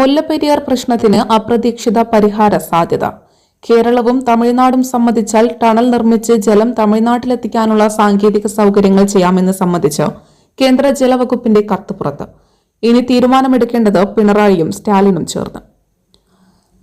മുല്ലപ്പെരിയാർ പ്രശ്നത്തിന് അപ്രതീക്ഷിത പരിഹാര സാധ്യത. കേരളവും തമിഴ്നാടും സംബന്ധിച്ചാൽ ടണൽ നിർമ്മിച്ച് ജലം തമിഴ്നാട്ടിലെത്തിക്കാനുള്ള സാങ്കേതിക സൗകര്യങ്ങൾ ചെയ്യാമെന്ന് സംബന്ധിച്ച് കേന്ദ്ര ജലവകുപ്പിന്റെ കത്ത് പുറത്ത് ഇനി തീരുമാനമെടുക്കേണ്ടത് പിണറായിയും സ്റ്റാലിനും ചേർന്ന്.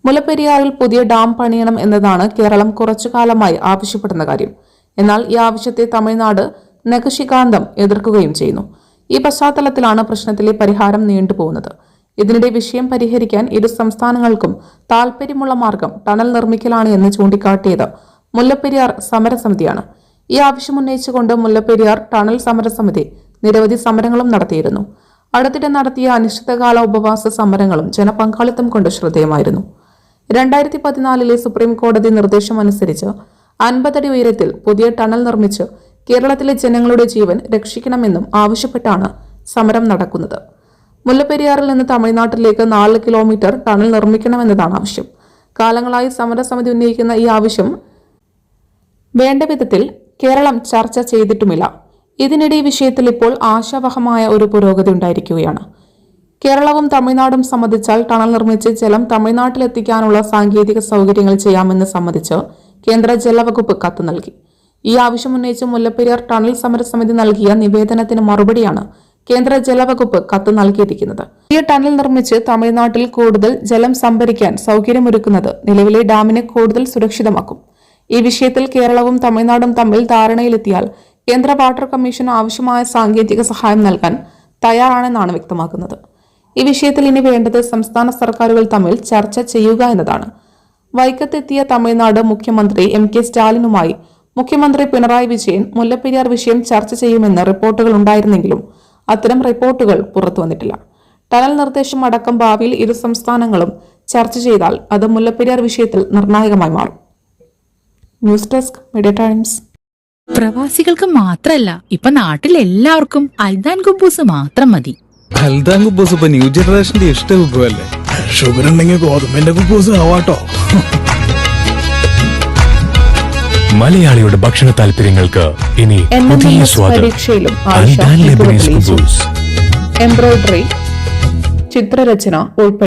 മുല്ലപ്പെരിയാറിൽ പുതിയ ഡാം പണിയണം എന്നതാണ് കേരളം കുറച്ചുകാലമായി ആവശ്യപ്പെടുന്ന കാര്യം. എന്നാൽ ഈ ആവശ്യത്തെ തമിഴ്നാട് നഖശികാന്തം എതിർക്കുകയും ചെയ്യുന്നു. ഈ പശ്ചാത്തലത്തിലാണ് പ്രശ്നത്തിലെ പരിഹാരം നീണ്ടുപോകുന്നത്. ഇതിനിടെ വിഷയം പരിഹരിക്കാൻ ഇരു സംസ്ഥാനങ്ങൾക്കും താൽപര്യമുള്ള മാർഗം ടണൽ നിർമ്മിക്കലാണ് എന്ന് ചൂണ്ടിക്കാട്ടിയത്. മുല്ലപ്പെരിയാർ സമരസമിതിയാണ്. ഈ ആവശ്യം ഉന്നയിച്ചുകൊണ്ട് മുല്ലപ്പെരിയാർ ടണൽ സമരസമിതി നിരവധി സമരങ്ങളും നടത്തിയിരുന്നു. അടുത്തിടെ നടത്തിയ അനിശ്ചിതകാല ഉപവാസ സമരങ്ങളും ജനപങ്കാളിത്തം കൊണ്ട് ശ്രദ്ധേയമായിരുന്നു. രണ്ടായിരത്തി പതിനാലിലെ സുപ്രീം കോടതി നിർദ്ദേശം അനുസരിച്ച് അൻപതടി ഉയരത്തിൽ പുതിയ ടണൽ നിർമ്മിച്ച് കേരളത്തിലെ ജനങ്ങളുടെ ജീവൻ രക്ഷിക്കണമെന്നും ആവശ്യപ്പെട്ടാണ് സമരം നടക്കുന്നത്. മുല്ലപ്പെരിയാറിൽ നിന്ന് തമിഴ്നാട്ടിലേക്ക് നാല് കിലോമീറ്റർ ടണൽ നിർമ്മിക്കണമെന്നതാണ് ആവശ്യം. കാലങ്ങളായി സമരസമിതി ഉന്നയിക്കുന്ന ഈ ആവശ്യം വേണ്ട വിധത്തിൽ കേരളം ചർച്ച ചെയ്തിട്ടുമില്ല. ഇതിനിടെ വിഷയത്തിൽ ഇപ്പോൾ ആശാവഹമായ ഒരു പുരോഗതി ഉണ്ടായിരിക്കുകയാണ്. കേരളവും തമിഴ്നാടും സംബന്ധിച്ചാൽ ടണൽ നിർമ്മിച്ച് ജലം തമിഴ്നാട്ടിലെത്തിക്കാനുള്ള സാങ്കേതിക സൗകര്യങ്ങൾ ചെയ്യാമെന്ന് സംബന്ധിച്ച് കേന്ദ്ര ജലവകുപ്പ് കത്ത് നൽകി. ഈ ആവശ്യം ഉന്നയിച്ച് മുല്ലപ്പെരിയാർ ടണൽ സമരസമിതി നൽകിയ നിവേദനത്തിന് മറുപടിയാണ് കേന്ദ്ര ജലവകുപ്പ് കത്ത് നൽകിയിരിക്കുന്നത്. പുതിയ ടണൽ നിർമ്മിച്ച് തമിഴ്നാട്ടിൽ കൂടുതൽ ജലം സംഭരിക്കാൻ സൗകര്യമൊരുക്കുന്നത് നിലവിലെ ഡാമിനെ കൂടുതൽ സുരക്ഷിതമാക്കും. ഈ വിഷയത്തിൽ കേരളവും തമിഴ്നാടും തമ്മിൽ ധാരണയിലെത്തിയാൽ കേന്ദ്ര വാട്ടർ കമ്മീഷൻ ആവശ്യമായ സാങ്കേതിക സഹായം നൽകാൻ തയ്യാറാണെന്നാണ് വ്യക്തമാക്കുന്നത്. ഈ വിഷയത്തിൽ ഇനി വേണ്ടത് സംസ്ഥാന സർക്കാരുകൾ തമ്മിൽ ചർച്ച ചെയ്യുക എന്നതാണ്. വൈക്കത്തെത്തിയ തമിഴ്നാട് മുഖ്യമന്ത്രി എം കെ സ്റ്റാലിനുമായി മുഖ്യമന്ത്രി പിണറായി വിജയൻ മുല്ലപ്പെരിയാർ വിഷയം ചർച്ച ചെയ്യുമെന്ന് റിപ്പോർട്ടുകൾ ഉണ്ടായിരുന്നെങ്കിലും അത്തരം റിപ്പോർട്ടുകൾ പുറത്തു വന്നിട്ടില്ല. ടണൽ നിർദ്ദേശം അടക്കം ഭാവിയിൽ ഇരു സംസ്ഥാനങ്ങളും ചർച്ച ചെയ്താൽ അത് മുല്ലപ്പെരിയാർ വിഷയത്തിൽ നിർണായകമായി മാറും. News desk media times. പ്രവാസികൾക്ക് മാത്രല്ല ഇപ്പൊ നാട്ടിൽ എല്ലാവർക്കും അൽദാൻ കുബൂസ് മാത്രം മതി. അൽദാൻ കുബൂസ് ഇപ്പൊ ന്യൂ ജനറേഷന്റെ ഇഷ്ട വിഭവല്ലേ? ഷുഗർ ഉണ്ടെങ്കിൽ ഗോതമ്പിന്റെ കുബൂസ് ആവാട്ടോ. മലയാളിയുടെ ഭക്ഷണ താല്പര്യങ്ങൾക്ക് ഇനി പുതിയ സ്വാദം പരീക്ഷയിലും എംബ്രോയിഡറി ചിത്രരചന ഉൾപ്പെടെ